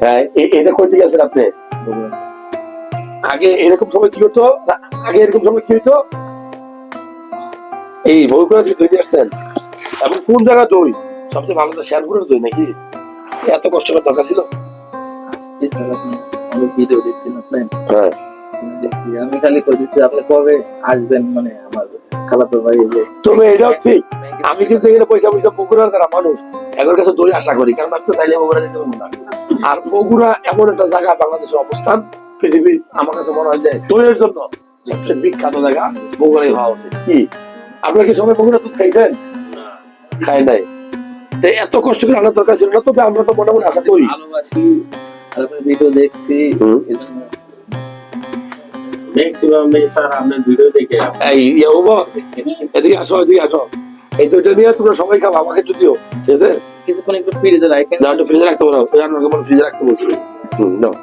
হ্যাঁ, এ- এটা কই থেকে আছেন আপনি? আগে এরকম সময় কি হতো? আগে এরকম সময় কি হতো এই থেকে আসছেন। এবং কোন জায়গা দই? সবচেয়ে ভালো তো শেয়ারপুরের দই নাকি? এত কষ্ট করে দরকার ছিল? অনেক ভিডিও দেখছেন হ্যাঁ। আমি খালি কই দিচ্ছি আপনি কবে আসবেন মানে আমার খালাতো ভাই তবে এটাও ঠিক আমি কিন্তু এখানে পয়সা পয়সা যারা মানুষ এগুলোর কাছে দই আশা করি কারণ আমি তো চাইলে বগুড়া দিতে পারব না। আর বগুড়া এমন একটা জায়গা বাংলাদেশের অবস্থান পৃথিবীর আমার কাছে মনে হয় যে দইয়ের জন্য সবচেয়ে বিখ্যাত জায়গা বগুড়াই হওয়া উচিত। কি? আপনারা কি সময় বগুড়া দুধ খাইছেন? খাই নাই। এত কষ্ট করে আনার দরকার ছিল না তবে আমরা তো মোটামুটি আশা করি। ভালোবাসি ভিডিও দেখছি। এই এদিকে আসো এদিকে আসো। এই দুইটা নিয়ে তোমরা সবাই খাব আমাকে একটু দিও ঠিক আছে? কিছুক্ষণ একটু ফ্রিজে রাখেন না একটু ফ্রিজে রাখতে বলো ফ্রিজে রাখতে বলছি। হুম নাও